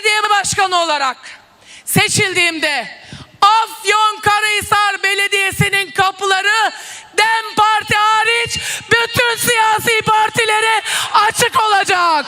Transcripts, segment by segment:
belediye başkanı olarak seçildiğimde Afyon Karahisar Belediyesi'nin kapıları DEM Parti hariç bütün siyasi partilere açık olacak.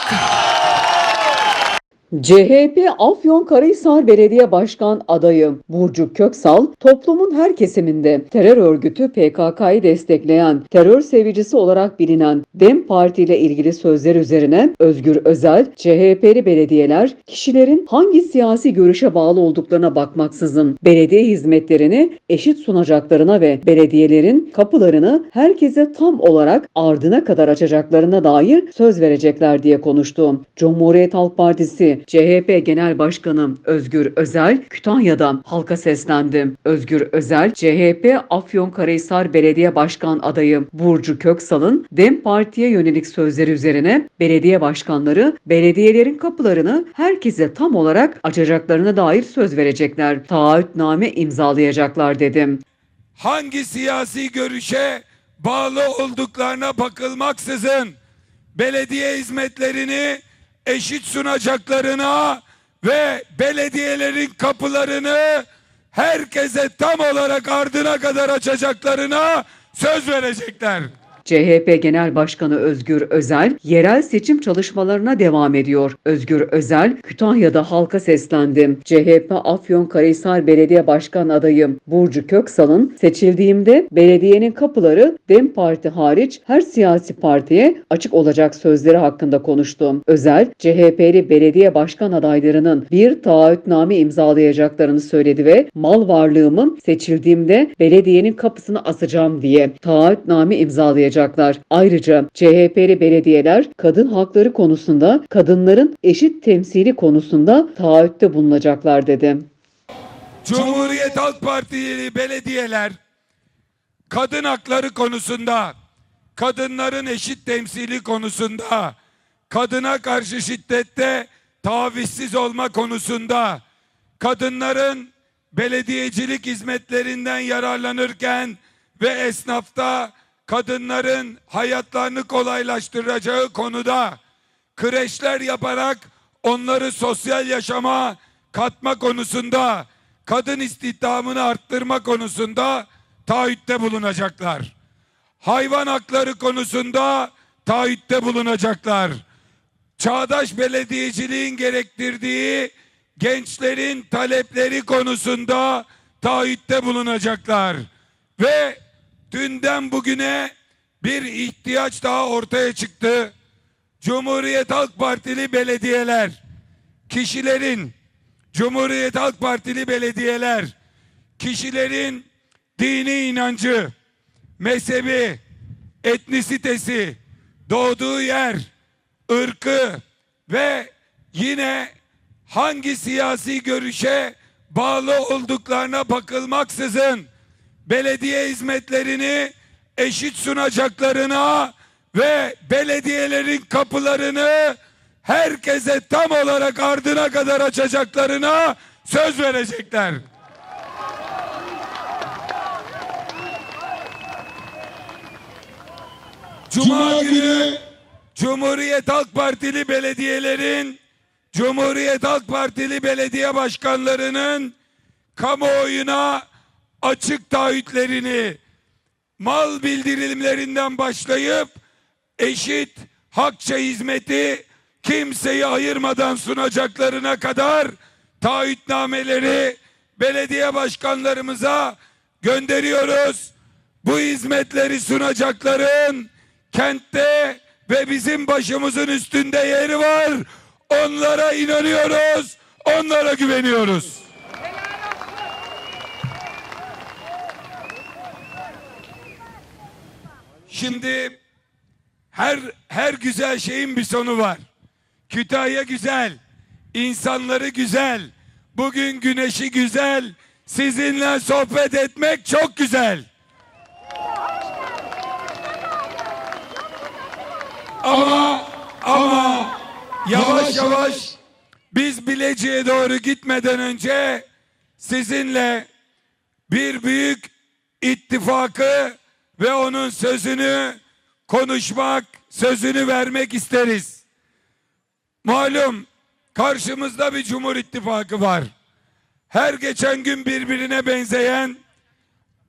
CHP Afyonkarahisar Belediye Başkan adayı Burcu Köksal, toplumun her kesiminde terör örgütü PKK'yı destekleyen, terör sevicisi olarak bilinen DEM Parti ile ilgili sözler üzerine Özgür Özel, CHP'li belediyeler kişilerin hangi siyasi görüşe bağlı olduklarına bakmaksızın belediye hizmetlerini eşit sunacaklarına ve belediyelerin kapılarını herkese tam olarak ardına kadar açacaklarına dair söz verecekler diye konuştu. Cumhuriyet Halk Partisi CHP Genel Başkanı Özgür Özel Kütahya'da halka seslendi. Özgür Özel, CHP Afyonkarahisar Belediye Başkan adayı Burcu Köksal'ın DEM Parti'ye yönelik sözleri üzerine belediye başkanları belediyelerin kapılarını herkese tam olarak açacaklarına dair söz verecekler. Taahhütname imzalayacaklar dedim. hangi siyasi görüşe bağlı olduklarına bakılmaksızın belediye hizmetlerini eşit sunacaklarına ve belediyelerin kapılarını herkese tam olarak ardına kadar açacaklarına söz verecekler. CHP Genel Başkanı Özgür Özel, yerel seçim çalışmalarına devam ediyor. Özgür Özel, Kütahya'da halka seslendi. CHP Afyonkarahisar Belediye Başkan adayı Burcu Köksal'ın seçildiğimde belediyenin kapıları DEM Parti hariç her siyasi partiye açık olacak sözleri hakkında konuştu. Özel, CHP'li belediye başkan adaylarının bir taahhütname imzalayacaklarını söyledi ve mal varlığımı seçildiğimde belediyenin kapısını asacağım diye taahhütname imzalayacaklar. Ayrıca CHP'li belediyeler kadın hakları konusunda kadınların eşit temsili konusunda taahhütte bulunacaklar dedi. Cumhuriyet Halk Partili belediyeler kadın hakları konusunda, kadınların eşit temsili konusunda, kadına karşı şiddette tavizsiz olma konusunda, kadınların belediyecilik hizmetlerinden yararlanırken ve esnafta kadınların hayatlarını kolaylaştıracağı konuda kreşler yaparak onları sosyal yaşama katma konusunda, kadın istihdamını arttırma konusunda taahhütte bulunacaklar. Hayvan hakları konusunda taahhütte bulunacaklar. Çağdaş belediyeciliğin gerektirdiği gençlerin talepleri konusunda taahhütte bulunacaklar. Ve dünden bugüne bir ihtiyaç daha ortaya çıktı. Cumhuriyet Halk Partili belediyeler, kişilerin, Cumhuriyet Halk Partili belediyeler, kişilerin dini inancı, mezhebi, etnisitesi, doğduğu yer, ırkı ve yine hangi siyasi görüşe bağlı olduklarına bakılmaksızın belediye hizmetlerini eşit sunacaklarına ve belediyelerin kapılarını herkese tam olarak ardına kadar açacaklarına söz verecekler. Cuma günü Cumhuriyet Halk Partili belediyelerin Cumhuriyet Halk Partili belediye başkanlarının kamuoyuna açık taahhütlerini mal bildirimlerinden başlayıp eşit hakça hizmeti kimseyi ayırmadan sunacaklarına kadar taahhütnameleri belediye başkanlarımıza gönderiyoruz. Bu hizmetleri sunacakların kentte ve bizim başımızın üstünde yeri var. Onlara inanıyoruz, onlara güveniyoruz. Şimdi her her güzel şeyin bir sonu var. Kütahya güzel, insanları güzel, bugün güneşi güzel, sizinle sohbet etmek çok güzel. Ama ama yavaş yavaş biz Bilecik'e doğru gitmeden önce sizinle bir büyük ittifakı ve onun sözünü konuşmak, sözünü vermek isteriz. Malum karşımızda bir Cumhur İttifakı var. Her geçen gün birbirine benzeyen,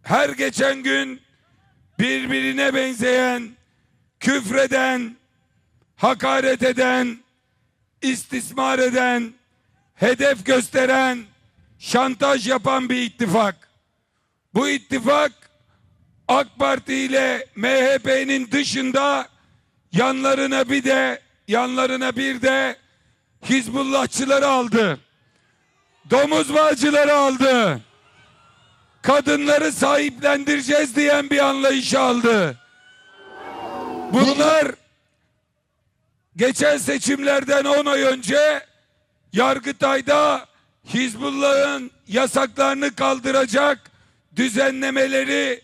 her geçen gün birbirine benzeyen, küfreden, hakaret eden, istismar eden, hedef gösteren, şantaj yapan bir ittifak. Bu ittifak AK Parti ile MHP'nin dışında yanlarına bir de yanlarına bir de Hizbullahçıları aldı. Domuz bağcıları aldı. Kadınları sahiplendireceğiz diyen bir anlayışı aldı. Bunlar geçen seçimlerden 10 ay önce Yargıtay'da Hizbullah'ın yasaklarını kaldıracak düzenlemeleri,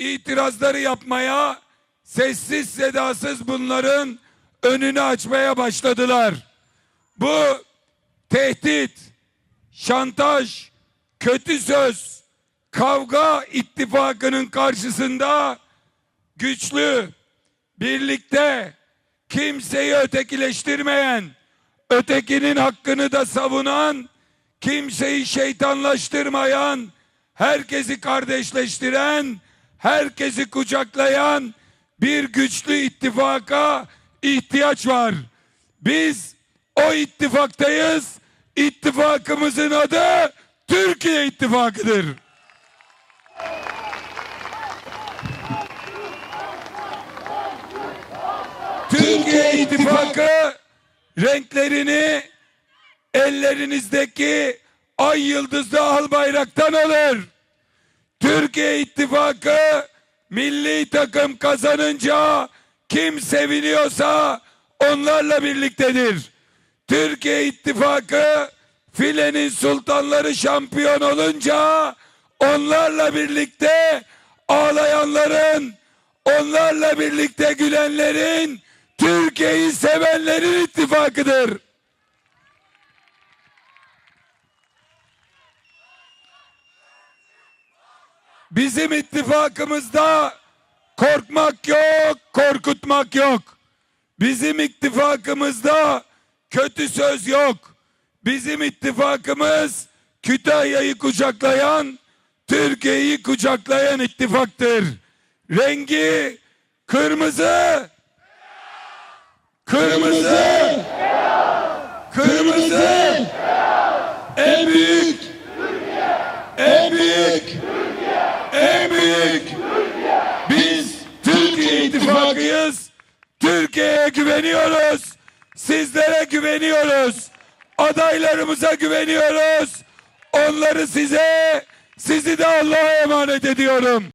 itirazları yapmaya sessiz sedasız bunların önünü açmaya başladılar. Bu tehdit, şantaj, kötü söz, kavga ittifakının karşısında güçlü, birlikte kimseyi ötekileştirmeyen, ötekinin hakkını da savunan, kimseyi şeytanlaştırmayan, herkesi kardeşleştiren, herkesi kucaklayan bir güçlü ittifaka ihtiyaç var. Biz o ittifaktayız. İttifakımızın adı Türkiye İttifakı'dır. Türkiye İttifakı renklerini ellerinizdeki ay yıldızlı al bayraktan alır. Türkiye İttifakı milli takım kazanınca kim seviniyorsa onlarla birliktedir. Türkiye İttifakı filenin sultanları şampiyon olunca onlarla birlikte ağlayanların, onlarla birlikte gülenlerin, Türkiye'yi sevenlerin ittifakıdır. Bizim ittifakımızda korkmak yok, korkutmak yok. Bizim ittifakımızda kötü söz yok. Bizim ittifakımız Kütahya'yı kucaklayan, Türkiye'yi kucaklayan ittifaktır. Rengi kırmızı, kırmızı, kırmızı, en büyük, en büyük, büyük. Biz Türkiye ittifakıyız. Türkiye'ye güveniyoruz. Sizlere güveniyoruz. Adaylarımıza güveniyoruz. Onları size, sizi de Allah'a emanet ediyorum.